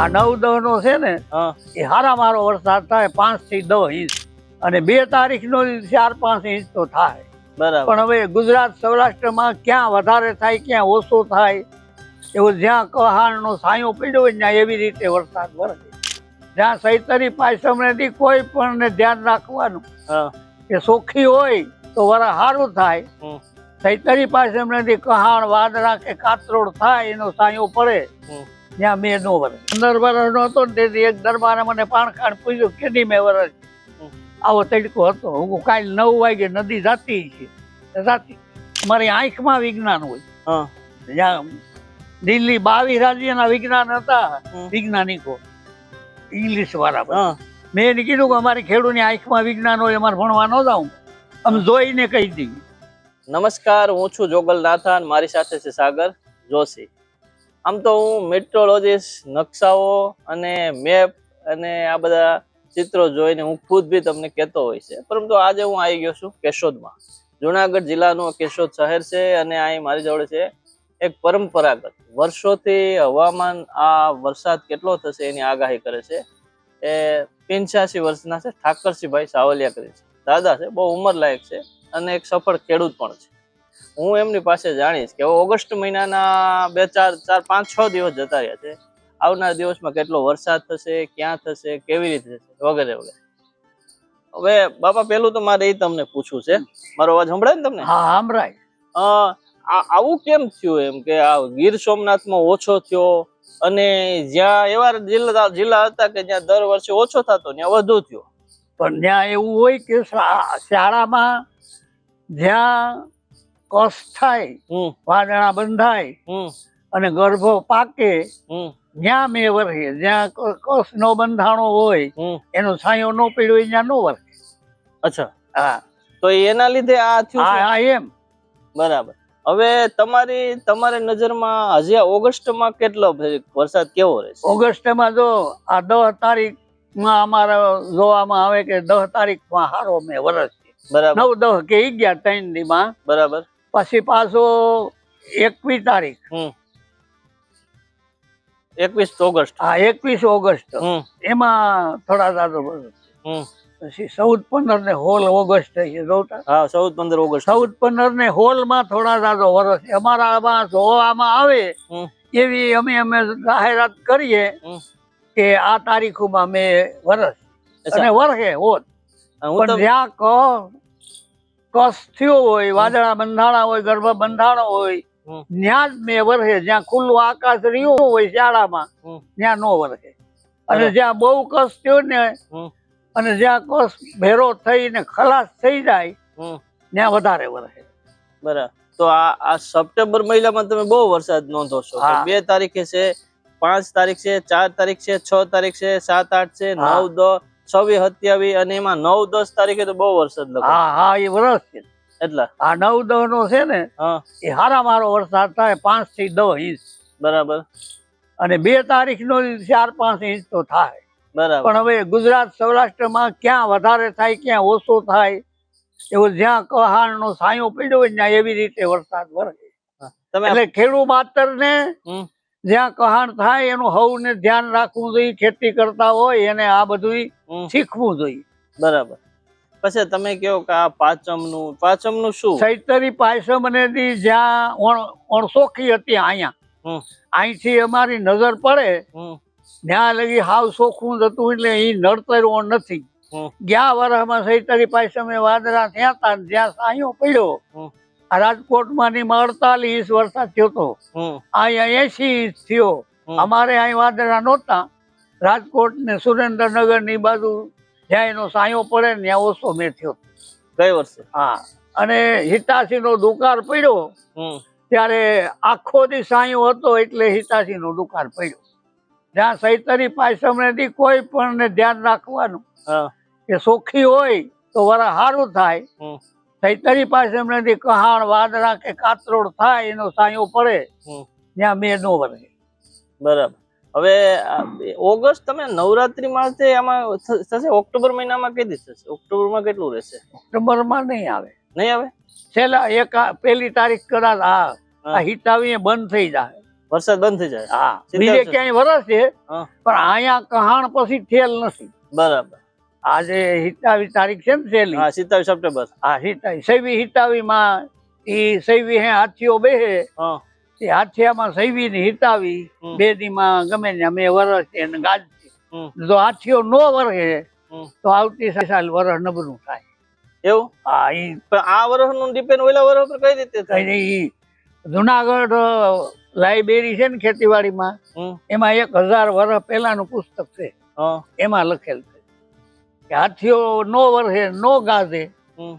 આ નવ દહ નો છે ને એ હારા મારો વરસાદ થાય પાંચથી દહ ઇંચ. અને બે તારીખ નો ચાર પાંચ ઇંચ તો થાય. બરાબર. પણ હવે ગુજરાત સૌરાષ્ટ્રમાં ક્યાં વધારે થાય ક્યાં ઓછો થાય એવું જ્યાં કહાણ નો સાયો પડ્યો હોય ત્યાં એવી રીતે વરસાદ વરસે. જ્યાં સૈતરી પાયસમનેથી કોઈ પણ ને ધ્યાન રાખવાનું. કે સોખી હોય તો વરા સારું થાય. સૈતરી પાયસમનેથી કહાણ વાદળા કે કાતરોડ થાય એનો સાયો પડે. ત્યાં મેં નો વરસ. પંદર વર્ષનો હતો ને તેથી એક દરબારે મને પાણખાણ પૂછ્યું કેદી મેં વરસ. આવો તડકો હતો. હું કાલ નવ વાગે નદી જાતી છે. જાતી. મારી આંખમાં વિજ્ઞાન હોય. જ્યાં દિલ્હી બાવીસ રાજ્યના વિજ્ઞાન હતા વિજ્ઞાનિકો. ઇંગ્લિશ વાળા. મેં એને કીધું કે અમારી ખેડૂતની આંખમાં વિજ્ઞાન હોય અમારે ભણવા ન જાઉં. આમ જોઈને કહી દઈએ નમસ્કાર હું છું જોગલ નાથાન. મારી સાથે છે સાગર જોશી. આમ તો હું મેટ્રોલોજીસ્ટ નકશાઓ અને મેપ અને આ બધા ચિત્રો જોઈને હું ખુદ બી તમને કહેતો હોય છે. પરંતુ આજે હું આવી ગયો છું કેશોદમાં. જુનાગઢ જિલ્લાનું કેશોદ શહેર છે અને અહીં મારી જોડે છે એક પરંપરાગત. વર્ષોથી હવામાન આ વરસાદ કેટલો થશે એની આગાહી કરે છે. એ પિંચ્યાસી વર્ષના છે ઠાકરસિંહભાઈ સાવલિયા કરી છે. દાદા છે, બહુ ઉંમર લાયક છે અને એક સફળ ખેડૂત પણ છે. હું એમની પાસે જાણીશ કે ઓગસ્ટ મહિનાના બે ચાર ચાર પાંચ છ દિવસ જતા રહ્યા છે. આવનાર દિવસમાં કેટલો વરસાદ થશે ક્યાં થશે કેવી રીતે થશે વગેરે વગેરે. હવે બાપા પેલું તો મારે એ તમને પૂછવું છે. મારો અવાજ સંભળાય ને તમને? હા સંભળાય. આવું કેમ થયું એમ કે આ ગીર સોમનાથમાં ઓછો થયો અને જ્યાં એવા જિલ્લા જિલ્લા હતા કે જ્યાં દર વર્ષે ઓછો થતો ત્યાં વધુ થયો? પણ ત્યાં એવું હોય કે શાળામાં જ્યાં કસ થાય વાદળા બંધાય અને ગર્ભો પાકે જ્યાં મેં વરસે જ્યાં કસ નો બંધાણો હોય એનો છાંયો નો પડ્યો હોય ત્યાં નો વરસે અચ્છા. હા. તો એના લીધે આ થયું હા એમ. બરાબર. હવે તમારી તમારી નજરમાં હજી ઓગસ્ટમાં કેટલો વરસાદ કેવો રહેશે? ઓગસ્ટમાં જો આ દસ તારીખમાં અમારે જોવામાં આવે કે દસ તારીખમાં હારો મેં વરસ બરાબર. નવ દસ કે અગિયાર ત્રણ દીમાં બરાબર. પછી પાછો એકવીસ તારીખ. એકવીસ ઓગસ્ટ. હા એકવીસ ઓગસ્ટ. એમાં થોડા દાદો પછી ચૌદ પંદર ને હોલ ઓગસ્ટ છે જોતા? હા ચૌદ પંદર ઓગસ્ટ. ચૌદ પંદર ને હોલમાં થોડા દાદો વરસ. અમારા જોવામાં આવે એવી અમે અમે જાહેરાત કરીએ કે આ તારીખોમાં મેં વરસ. અને વરસે હોત પણ જ્યાં ક કસ થયો હોય વાદળા બંધાણા હોય ગર્ભ બંધાણો હોય. ત્યાં જ મેં વરસે જ્યાં ખુલ્લું આકાશ રહ્યું હોય શાળામાં ત્યાં નો વરસે અને જ્યાં બહુ કસ થયો ને અને જ્યાં કસ ભેરો થઈને ખલાસ થઈ જાય ત્યાં વધારે વરસે બરાબર. તો આ આ સપ્ટેમ્બર મહિનામાં તમે બહુ વરસાદ નોંધો છો. બે તારીખે છે પાંચ તારીખ છે ચાર તારીખ છે છ તારીખ છે સાત આઠ છે નવ દસ છવ્વીસ સત્યાવીસ અને એમાં નવ દસ તારીખે તો બહુ વરસાદ હા હા એ વરસ છે. એટલા? આ નવ દહ નો છે ને એ હારા મારો વરસાદ થાય પાંચથી દસ ઇંચ. બરાબર. અને બે તારીખ નો ચાર પાંચ ઇંચ તો થાય. બરાબર. પણ હવે ગુજરાત સૌરાષ્ટ્રમાં ક્યાં વધારે થાય ક્યાં ઓછો થાય એવું જ્યાં કહાણ નો સાયો પડ્યો હોય ત્યાં એવી રીતે વરસાદ વરસે. તમે એટલે ખેડૂત માતર ને જ્યાં કહાણ થાય એનું હવને ધ્યાન રાખવું જોઈએ ખેતી કરતા હોય એને આ બધું શીખવું જોઈએ. બરાબર. પછી તમે કહો કે આ પાચમનું પાચમનું શું? સૈતરી પાયસમ અને જ્યાં અણસોખી હતી અહીંયા. અહીંથી અમારી નજર પડે ત્યાં લગી હાવ સોખું જ હતું એટલે એ નડતર ઓણ નથી. ગયા વર્ષમાં સૈતરી પાયસમે વાદરા થયા હતા જ્યાં સાયો પડ્યો. રાજકોટમાં ની અડતાલીસ વરસાદ થયો હતો અહીંયા એસી ઇંચ થયો. અમારે અહીં વાદળા નહોતા. રાજકોટ ને સુરેન્દ્રનગરની બાજુ જ્યાં એનો સાયો પડે ને ત્યાં ઓછો મેં થયો. કઈ વર્ષે? હા. અને હિતાસી નો દુકાળ પડ્યો. ત્યારે આખો દી સાયો હતો એટલે હિતાસી નો દુકાળ પડ્યો. જ્યાં સૈતરી પાયસમનેથી કોઈ પણ ને ધ્યાન રાખવાનું કે સોખી હોય તો વરા સારું થાય. હમ, પાસે પાયસમનેથી કહાણ વાદળા કે કાતરોડ થાય એનો સાયો પડે ત્યાં બે નો વરે બરાબર. હવે ઓગસ્ટ તમે નવરાત્રી માં છે આમાં થશે? ઓક્ટોબર મહિનામાં કઈ દિવસ થશે? ઓક્ટોબરમાં કેટલું રહેશે? ઓક્ટોબરમાં નહીં આવે. નહીં આવે? છેલ્લા એક પેલી તારીખ કદાચ આ હા. આ હિતાવી બંધ થઈ જાય. વરસાદ બંધ થઈ જાય. હા. બીજે. ક્યાંય વરસે હા. પણ અહીંયા કહાણ પછી થયેલ નથી. બરાબર. આજે હિતાવી તારીખ છે ને છેલ્લી? હા સિત્તાવીસ સપ્ટેમ્બર. હા હિતાવી સૈવી હિતાવી માં ઈ સૈવી હે હાથીઓ બેહે. હા. એ હાથિયામાં સૈવી ને હિતાવી બે બે દીમાં ગમે ને અમે વરસ છે ને ગાજ. જો હાથીઓ નો વરહે તો આવતી સાલ વરસ નબળું થાય. એવું? હા ઈ આ વરસનું ડિપેન્ડ ઓલા વર્ષ પર કઈ રીતે થાય? ઈ જુનાગઢ લાઇબ્રેરી છે ને ખેતીવાડીમાં. એમાં એક હજાર વર્ષ પહેલાનું પુસ્તક છે. એમાં લખેલ છે. કે હાથીઓ નો વરહે નો ગાજે હમ.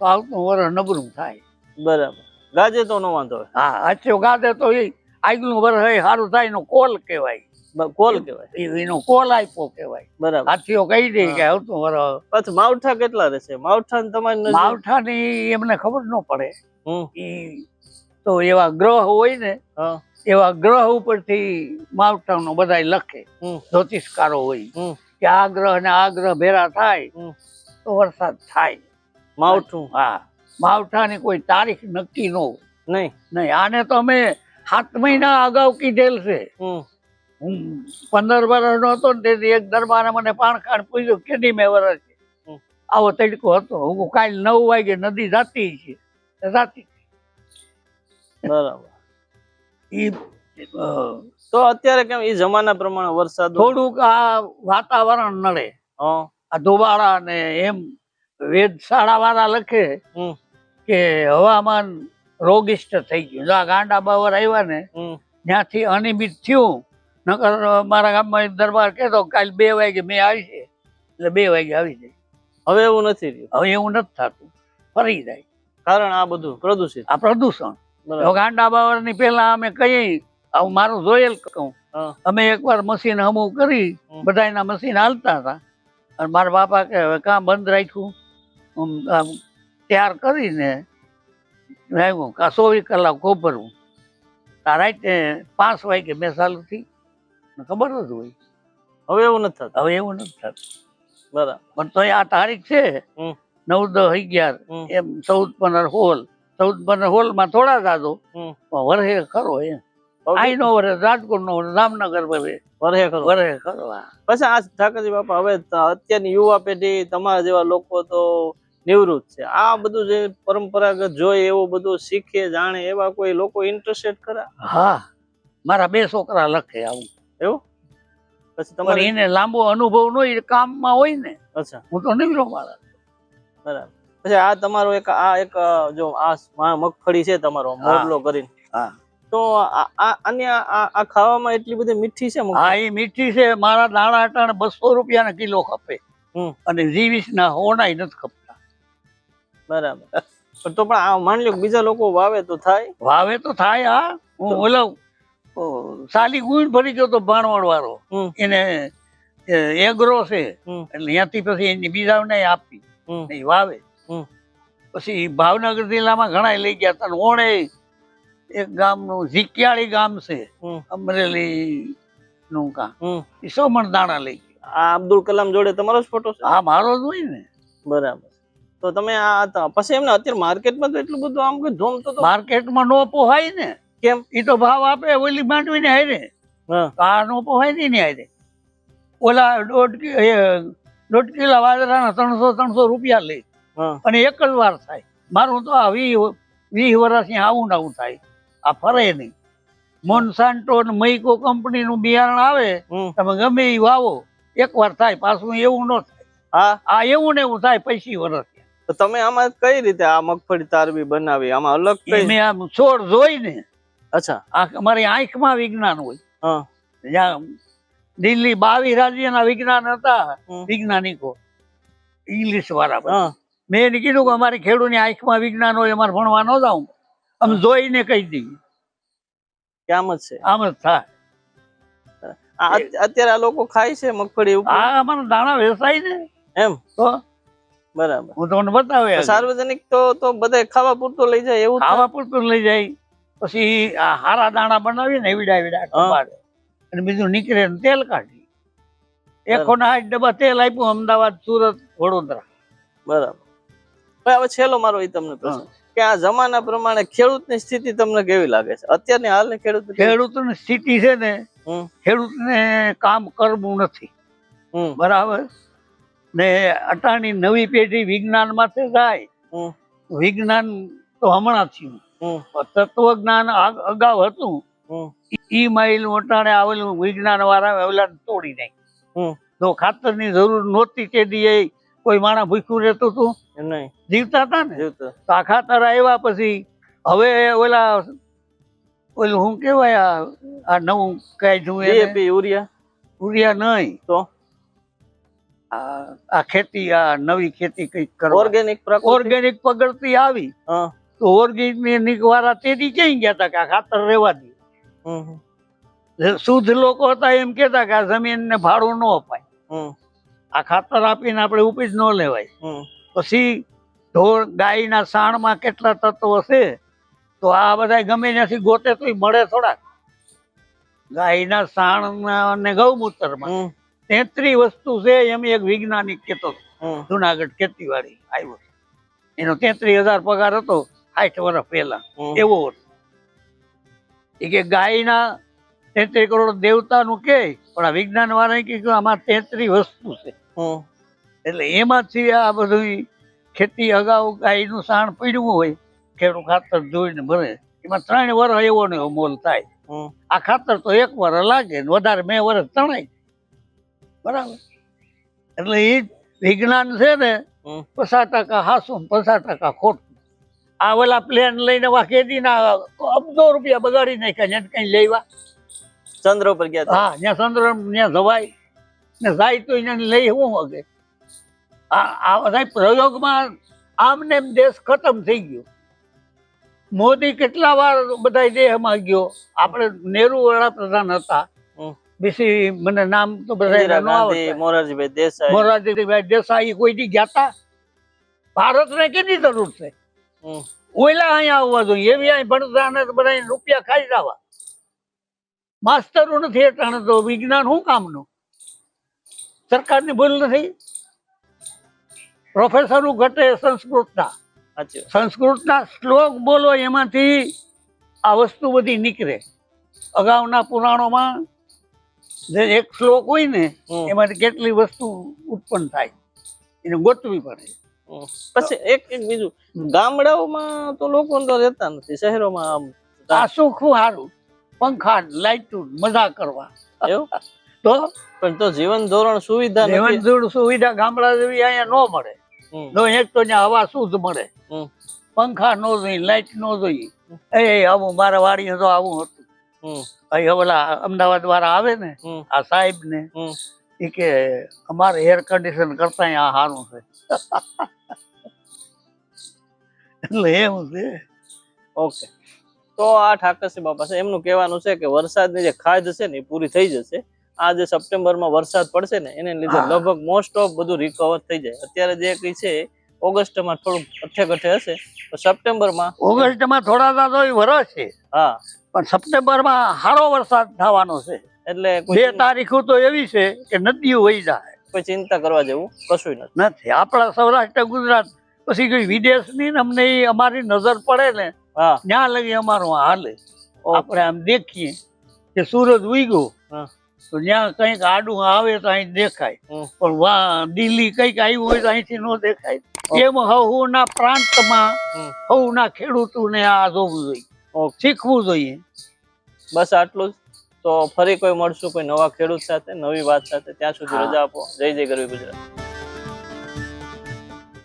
તો આવતું વરસ નબળું થાય. બરાબર. ગાજે તો નો વાંધો હોય. હા હાથીઓ ગાજે તો એ આગલું વરસ એ સારું થાય એનો કોલ કહેવાય. કોલ કહેવાય. એનો કોલ આપ્યો કહેવાય. બરાબર. હાથીઓ કહી દે કે આવતું વરસ પછી માવઠા કેટલા રહેશે? માવઠા ને તમારી માવઠા માવઠાની એમને ખબર ન પડે. હમ. ઈ તો એવા ગ્રહ હોય ને એવા ગ્રહ ઉપરથી માવઠાનો બધા લખે. જ્યોતિષકારો હોય. હમ. કે આ ગ્રહ ને આ ગ્રહ ભેરા થાય. તો વરસાદ થાય. માવઠું? હા. માવઠાની કોઈ તારીખ નક્કી નો નહીં. નહીં આને તો અમે સાત મહિના અગાઉ કીધેલ છે. હમ. હું પંદર વર્ષનો હતો ને તેથી એક દરબારે મને પાણખાણ પૂછ્યું કેટલી મેં વર્ષ છે. આવો તડકો હતો. હું કાલ નવ વાગે નદી જાતી છે. જાતી. બરાબર. ઈ તો અત્યારે કેમ એ જમાના પ્રમાણે વરસાદ થોડુંક આ વાતાવરણ નડે. આ ધોબાળા ને એમ વેધશાળા વાળા લખે કે હવામાન રોગિષ્ટ થઈ ગયું. જો આ ગાંડા બાવર આવ્યા ને ત્યાંથી અનિયમિત થયું. નકર મારા ગામમાં દરબાર કહેતો કાલ બે વાગે મેં આવી છે. એટલે બે વાગે આવી જાય. હવે એવું નથી રહ્યું હવે એવું નથી થતું. ફરી જાય. કારણ આ બધું પ્રદૂષિત? આ પ્રદૂષણ. ગાંડા બાવરની પેલા અમે કહીએ આવું મારું જોયેલ કહું. અમે એકવાર મશીન હમું કરી હમ. બધા એના મશીન હાલતા હતા. અને મારા બાપા કે હવે કામ બંધ રાખ્યું? તૈયાર કરીને આવ્યું કાં ચોવીસ કલાક આ રાતે પાંચ વાગે મેં ચાલુ થઈ. ખબર જ હોય. હવે એવું નથી થતું. હવે એવું નથી થતું. બરાબર. પણ તો આ તારીખ છે. નવ દસ અગિયાર. એમ ચૌદ પંદર હોલ. ચૌદ પંદર હોલમાં થોડા જાદો પણ વરહે ખરો એમ. આઈ નો વરે રાજકોટ નો વરે જામનગર વરે ખરો વરહે ખરો પછી આ ઠાકરજી બાપા હવે અત્યારની યુવા પેઢી તમારા જેવા લોકો તો નિવૃત્ત છે. આ બધું જે પરંપરાગત જોઈ એવું બધું શીખે જાણે એવા કોઈ લોકો ઇન્ટરેસ્ટેડ ખરા? હા. મારા બે છોકરા લખે આવું. એવું? પછી તમારે એને લાંબો અનુભવ નો કામમાં હોય ને. અચ્છા. હું તો નીકળો મારા. બરાબર. પછી આ તમારો એક આ એક જો આ મગફળી છે તમારો મોરલો કરીને. હા. તો આ આ ખાવામાં એટલી બધી મીઠી છે હા એ મીઠી છે. મારા દાણા અટાણે બસો રૂપિયાના કિલો ખપે. અને જીવીસ ના હોનાય નથી ખપતા. બરાબર. તો પણ આ માની લ્યો કે બીજા લોકો વાવે તો થાય. વાવે તો થાય હા. હું બોલો સાલી ગુણ ભરી ગયો તો ભાણવડ વાળો એને એગ્રો છે. એટલે ત્યાંથી પછી એની બીજાને આપી. વાવે. પછી ભાવનગર જિલ્લામાં ઘણા લઈ ગયા હતા અને ઓણે એક ગામનું ઝીકિયાળી ગામ છે અમરેલી નું હમ. એ સોમણ દાણા લઈ આ અબ્દુલ કલામ જોડે તમારો જ ફોટો છે? હા મારો જ હોય ને. બરાબર. તો તમે આ પછી એમને અત્યારે માર્કેટમાં તો એટલું બધું આમ કે ધૂમ તો માર્કેટમાં નો પોહાય ને. કેમ? એ તો ભાવ આપે ઓલી માંડવીને હારે. હા. આ નો પોહાય નહીં ને હારે. ઓલા દોઢ દોઢ કિલો વાદરાના ત્રણસો ત્રણસો રૂપિયા લે. અને એક જ વાર થાય. મારું તો આ વી વીસ વર્ષ આવું ને આવું થાય. આ ફરે નહીં. મોનસાન્ટો ને મૈકો કંપનીનું બિયારણ આવે તમે ગમે એ વાવો એક વાર થાય પાછું એવું ન થાય. હા. આ એવું ને એવું થાય પૈસી વરસ તો તમે આમાં કઈ રીતે આ મગફળી તારવી બનાવી? આમાં અલગ કઈ? મેં આમ છોડ જોઈને અચ્છા. આ અમારી આંખમાં વિજ્ઞાન હોય. હા. જ્યાં દિલ્હી બાવીસ રાજ્યના વિજ્ઞાન હતા વિજ્ઞાનિકો. ઇંગ્લિશ વાળા મેં એને કીધું કે અમારી ખેડૂતની આંખમાં વિજ્ઞાન હોય અમારે ભણવા ન જાઉં. અમે જોઈને કહી દઈએ. કે આમ જ છે. આમ જ થાય. અત્યારે આ લોકો ખાય છે મગફળી આ અમારા દાણા વેચાય છે એમ? તો? બરાબર. હું તમને બતાવે સાર્વજનિક તો તો બધા ખાવા પૂરતું લઈ જાય એવું ખાવા પૂરતું લઈ જાય. પછી આ હારા દાણા બનાવીને એવડા એવડા અને બીજું નીકળે ને તેલ કાઢી. એકો ના આઠ ડબ્બા તેલ આપ્યું અમદાવાદ સુરત વડોદરા. બરાબર. હવે છેલ્લો મારો એ તમને પ્રશ્ન. કે આ જમાના પ્રમાણે ખેડૂતની સ્થિતિ તમને કેવી લાગે છે? અત્યારની હાલની ખેડૂત ખેડૂતની સ્થિતિ છે ને ખેડૂતને કામ કરવું નથી. બરાબર? ને અટાણી નવી પેઢી વિજ્ઞાનમાં તે જાય વિજ્ઞાન તો હમણાં થયું. તત્વજ્ઞાન અગાઉ હતું. ઈ માઇલ અટાણે આવેલું વિજ્ઞાન વાળા તોડી નાખ્યું. હમ. ખાતર ખાતરની જરૂર નહોતી કે દીએ કોઈ માણસ ભૂખ્યું રહેતું હતું નહીં. જીવતા હતા ને? જીવતો. તારા આવ્યા પછી હવે ઓલા ઓલું શું કેવાય આ નવું કાઢ્યું ડીએપી યુરિયા. ઉરિયા નહીં. તો? આ ખેતી આ નવી ખેતી કંઈક ઓર્ગેનિક ઓર્ગેનિક પગડતી આવી. હા. તો ઓર્ગેનિક વાળા તેથી ક્યાંય ગયા હતા કે આ ખાતર રહેવા દે? શુદ્ધ લોકો હતા એમ કેતા કે આ જમીન ને ભાડું ન અપાય. આ ખાતર આપીને આપણે ઉપીજ ન લેવાય. પછી ઢોર ગાયના સાણમાં કેટલા તત્વો છે તો આ બધા ગમે ત્યાંથી ગોતે તો મળે થોડાક. ગાયના સાણ અને ગૌમૂત્રમાં. તેત્રી વસ્તુ છે એમ એક વૈજ્ઞાનિક કેતો જુનાગઢ ખેતીવાડી આવ્યો એનો તેત્રીસ હજાર પગાર હતો સાઠ વર્ષ પહેલા. એવો હતો. એ કે ગાયના તેત્રીસ કરોડ દેવતાનું કે પણ આ વિજ્ઞાન વાળા કીધું આમાં તેત્રીસ વસ્તુ છે. એટલે એમાંથી આ બધું ખેતી અગાઉ ગાયનું સાણ પીડવું હોય ખેડૂત ખાતર જોઈને ભરે એમાં ત્રણ વર્ષ એવો ને મોલ થાય. આ ખાતર તો એક વર લાગે ને વધારે બે વરસ તણાય. બરાબર. એટલે એ વિજ્ઞાન છે ને પચાસ ટકા હાસું પચાસ ટકા ખોટું. આ ઓલા પ્લેન લઈને વાકેદી ના અબજો રૂપિયા બગાડી નાખ્યા જ્યાં કઈ લેવા. ચંદ્ર ઉપર ગયા હા જ્યાં ચંદ્ર ત્યાં જવાય. ને જાય તો એને લઈ શું હગે. આ બધા પ્રયોગમાં આમને એમ દેશ ખતમ થઈ ગયો. મોદી કેટલા વાર બધા દેહમાં ગયો. આપણે નેહરુ વડાપ્રધાન હતા. બીસી મને નામ તો બધા. મોરારજીભાઈ દેસાઈ. મોરારજીભાઈ દેસાઈ કોઈ દી ગયા ભારત ભારતને કેટલી જરૂર છે? ઓયલા અહીંયા આવવા જોઈએ. એવી અહીં ભણતા બધા રૂપિયા ખાઈ જવા. માસ્તરો નથી એટાણે તો વિજ્ઞાન શું કામનું? સરકારની ભૂલ નથી. પ્રોફેસરો ઘટે સંસ્કૃતના. સંસ્કૃતના શ્લોક બોલો એમાંથી આ વસ્તુ બધી નીકળે. અગાઉના પુરાણોમાં જે એક શ્લોક હોય ને એમાંથી કેટલી વસ્તુ ઉત્પન્ન થાય એને ગોતવી પડે. પછી એક એક બીજું. ગામડાઓમાં તો લોકો તો રહેતા નથી શહેરોમાં આમ. આ સુખું સારું પંખા લાઈટું મજા કરવા. એવું? તો? પણ તો જીવન ધોરણ સુવિધા જીવન ધોરણ સુવિધા ગામડા જેવી અહીંયા ન મળે. નો એક તો ત્યાં હવા શુદ્ધ મળે? પંખા ન જોઈએ લાઈટ ન જોઈએ. એ આવું મારા વાડી તો આવું હતું. અહીં ઓલા અમદાવાદ વાળા આવે ને આ સાહેબ ને એ કે અમારે એર કન્ડિશન કરતા આ સારું છે. એટલે એવું છે. ઓકે. તો આ ઠાકરસિંહ બાપા છે એમનું કહેવાનું છે કે વરસાદની જે ખાધ છે ને એ પૂરી થઈ જશે. આ જે સપ્ટેમ્બરમાં વરસાદ પડશે ને એને લીધે લગભગ મોસ્ટ ઓફ બધું રિકવર થઈ જાય. અત્યારે જે કઈ છે ઓગસ્ટમાં થોડું અઠે કઠે હશે. તો સપ્ટેમ્બરમાં ઓગસ્ટમાં થોડા દાદો વરસ છે. હા. પણ સપ્ટેમ્બરમાં સારો વરસાદ થવાનો છે. એટલે બે તારીખો તો એવી છે કે નદીઓ વહી જાય. કોઈ ચિંતા કરવા જેવું કશું નથી. નથી. આપણા સૌરાષ્ટ્ર ગુજરાત પછી કોઈ વિદેશની ને અમને અમારી નજર પડે ને હા. ત્યાં લગી અમારું હાલે. આપણે આમ દેખીએ કે સૂરજ ઉગ્યો. હા. તો જ્યાં કંઈક આડું આવે તો અહીં દેખાય. પણ દિલ્હી કંઈક આવ્યું હોય તો અહીંથી ન દેખાય. એમ હવના પ્રાંતમાં. હવના ખેડૂતોને આ જોવું જોઈએ. શીખવું જોઈએ. બસ આટલું જ. તો ફરી કોઈ મળશું કોઈ નવા ખેડૂત સાથે નવી વાત સાથે. ત્યાં સુધી રજા આપો. જય જય ગરવી ગુજરાત.